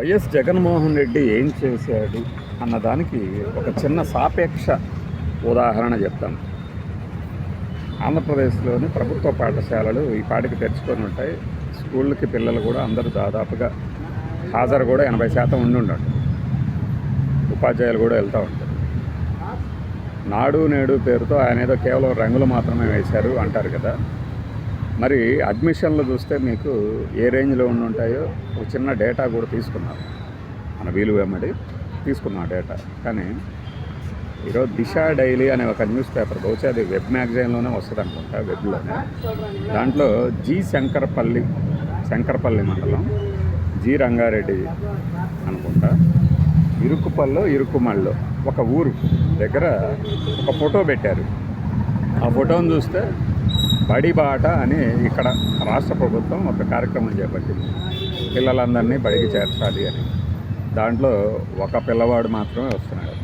YS Jaganmohan Reddy ఏం చేశాడు అన్న దానికి ఒక చిన్న సాపేక్ష ఉదాహరణ చెప్తాను. ఆంధ్రప్రదేశ్లోని ప్రభుత్వ పాఠశాలలు ఈ పాటికి తెరుచుకొని ఉంటాయి. స్కూళ్ళకి పిల్లలు కూడా అందరూ దాదాపుగా హాజరు కూడా ఎనభై శాతం ఉండి ఉంటాడు ఉపాధ్యాయులు కూడా వెళ్తూ ఉంటారు. నాడు నేడు పేరుతో ఆయన ఏదో కేవలం రంగులు మాత్రమే వేశారు అంటారు కదా. మరి అడ్మిషన్లు చూస్తే మీకు ఏ రేంజ్లో ఉండి ఉంటాయో ఒక చిన్న డేటా కూడా తీసుకున్నారు. మన వీలు వెంబడి తీసుకున్నాం డేటా. కానీ ఈరోజు దిశ డైలీ అనే ఒక న్యూస్ పేపర్ బహుశా అది వెబ్ మ్యాగజైన్లోనే వస్తుంది అనుకుంటా వెబ్లోనే. దాంట్లో జి శంకరపల్లి శంకరపల్లి మండలం జి రంగారెడ్డి అనుకుంటా. ఇరుకుపల్లో ఇరుకుమల్లో ఒక ఊరు దగ్గర ఒక ఫోటో పెట్టారు. ఆ ఫోటోను చూస్తే బడిబాట అని ఇక్కడ రాష్ట్ర ప్రభుత్వం ఒక కార్యక్రమం చేపట్టింది. పిల్లలందరినీ బడికి చేర్చాలి అని. దాంట్లో ఒక పిల్లవాడు మాత్రమే వస్తున్నాడు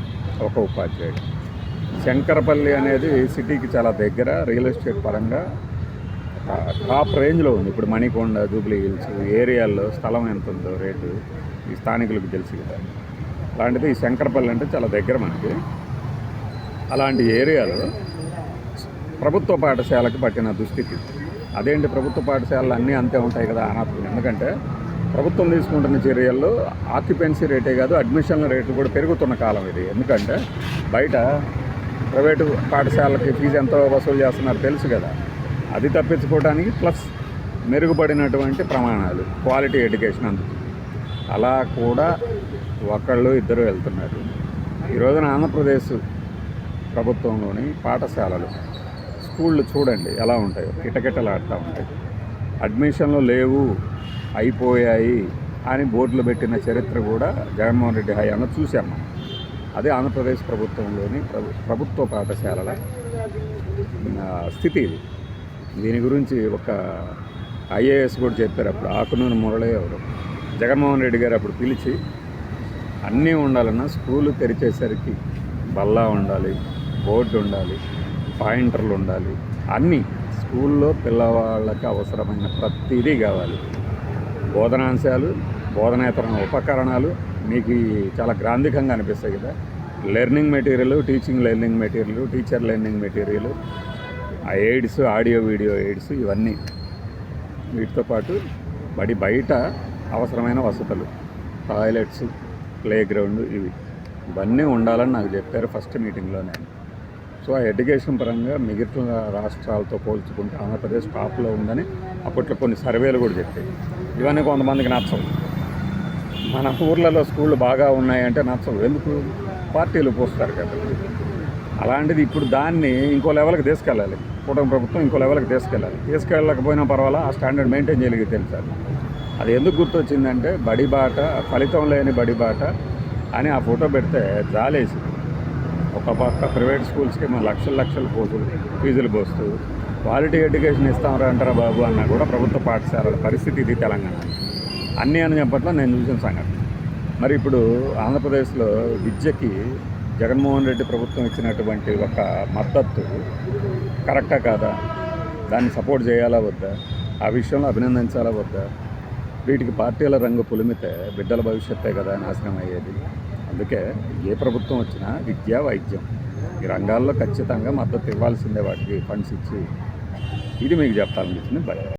ఒక ఉపాధ్యాయుడు. శంకరపల్లి అనేది సిటీకి చాలా దగ్గర రియల్ ఎస్టేట్ పరంగా టాప్ రేంజ్లో ఉంది. ఇప్పుడు మణికొండ జూబ్లీ హిల్స్ ఏరియాల్లో స్థలం ఎంత ఉందో రేటు ఈ స్థానికులకు తెలుసు కదా. అలాంటిది ఈ శంకరపల్లి అంటే చాలా దగ్గర మనకి. అలాంటి ఏరియాలో ప్రభుత్వ పాఠశాలకు పట్టిన దుస్థితి. అదేంటి ప్రభుత్వ పాఠశాలలు అన్నీ అంతే ఉంటాయి కదా అనర్థం ఎందుకంటే ప్రభుత్వం తీసుకుంటున్న చర్యల్లో ఆక్యుపెన్సీ రేటే కాదు అడ్మిషన్ల రేట్లు కూడా పెరుగుతున్న కాలం ఇది. ఎందుకంటే బయట ప్రైవేటు పాఠశాలకి ఫీజు ఎంతో వసూలు చేస్తున్నారో తెలుసు కదా. అది తప్పించుకోవడానికి ప్లస్ మెరుగుపడినటువంటి ప్రమాణాలు క్వాలిటీ ఎడ్యుకేషన్ అందుకు. అలా కూడా ఒకళ్ళు ఇద్దరు వెళ్తున్నారు. ఈ రోజున ఆంధ్రప్రదేశ్ ప్రభుత్వంలోని పాఠశాలలు స్కూళ్ళు చూడండి ఎలా ఉంటాయో. కిటకిటలాడుతూ ఉంటాయి. అడ్మిషన్లు లేవు అయిపోయాయి అని బోర్డులు పెట్టిన చరిత్ర కూడా జగన్మోహన్ రెడ్డి హయాంలో చూసాం మనం. అదే ఆంధ్రప్రదేశ్ ప్రభుత్వంలోని ప్రభు ప్రభుత్వ పాఠశాలల స్థితి ఇది. దీని గురించి ఒక ఐఏఎస్ కూడా చెప్పారు అప్పుడు ఆకునూరు మురళి ఎవరు. జగన్మోహన్ రెడ్డి గారు అప్పుడు పిలిచి అన్నీ ఉండాలన్నా స్కూలు తెరిచేసరికి బల్లా ఉండాలి బోర్డు ఉండాలి పాయింటర్లు ఉండాలి. అన్నీ స్కూల్లో పిల్లవాళ్ళకి అవసరమైన ప్రతిదీ కావాలి. బోధనాంశాలు బోధనేతర ఉపకరణాలు మీకు చాలా గ్రాంధికంగా అనిపిస్తాయి కదా. Learning material teaching learning material teacher learning material ఆ ఎయిడ్స్ ఆడియో వీడియో ఎయిడ్స్ ఇవన్నీ. వీటితో పాటు బడి బయట అవసరమైన వసతులు టాయిలెట్స్ ప్లే గ్రౌండ్ ఇవి. ఇవన్నీ ఉండాలని నాకు చెప్పారు ఫస్ట్ మీటింగ్లోనే. సో ఆ ఎడ్యుకేషన్ పరంగా మిగతా రాష్ట్రాలతో పోల్చుకుంటే ఆంధ్రప్రదేశ్ టాప్లో ఉందని అప్పట్లో కొన్ని సర్వేలు కూడా చెప్పాయి. ఇవన్నీ కొంతమందికి నచ్చవు. మన ఊర్లలో స్కూళ్ళు బాగా ఉన్నాయంటే నచ్చవు. ఎందుకు? పార్టీలు పోస్తారు కదా. అలాంటిది ఇప్పుడు దాన్ని ఇంకో లెవెల్కి తీసుకెళ్ళాలి. కూటమి ప్రభుత్వం ఇంకో లెవెల్కి తీసుకెళ్ళాలి. తీసుకెళ్ళకపోయినా పర్వాలా ఆ స్టాండర్డ్ మెయింటైన్ చేయగలిగి తెలుసాలి అది ఎందుకు గుర్తొచ్చిందంటే బడి బాట ఫలితం లేని బడి బాట అని ఆ ఫోటో పెడితే జాలేసింది. ఒక పక్క ప్రైవేట్ స్కూల్స్కి మన లక్షల లక్షల పోతులు ఫీజులు పోస్తూ క్వాలిటీ ఎడ్యుకేషన్ ఇస్తామరా అంటారా బాబు అన్నా కూడా ప్రభుత్వ పాఠశాలల పరిస్థితి ఇది తెలంగాణ. అన్నీ అని చెప్పట్లో నేను చూసిన సంగతి. మరి ఇప్పుడు ఆంధ్రప్రదేశ్లో విద్యకి జగన్మోహన్ రెడ్డి ప్రభుత్వం ఇచ్చినటువంటి ఒక మద్దతు కరెక్టా కాదా? దాన్ని సపోర్ట్ చేయాలా వద్దా? ఆ విషయంలో అభినందించాలా వద్దా? వీటికి పార్టీల రంగు పులిమితే బిడ్డల భవిష్యత్తే కదా నాశనం అయ్యేది అందుకే ఏ ప్రభుత్వం వచ్చినా విద్య వైద్యం. ఈ రంగాల్లో ఖచ్చితంగా మద్దతు ఇవ్వాల్సిందే వాటికి ఫండ్స్ ఇచ్చి. ఇది మీకు చెప్పాలనిపించింది భయం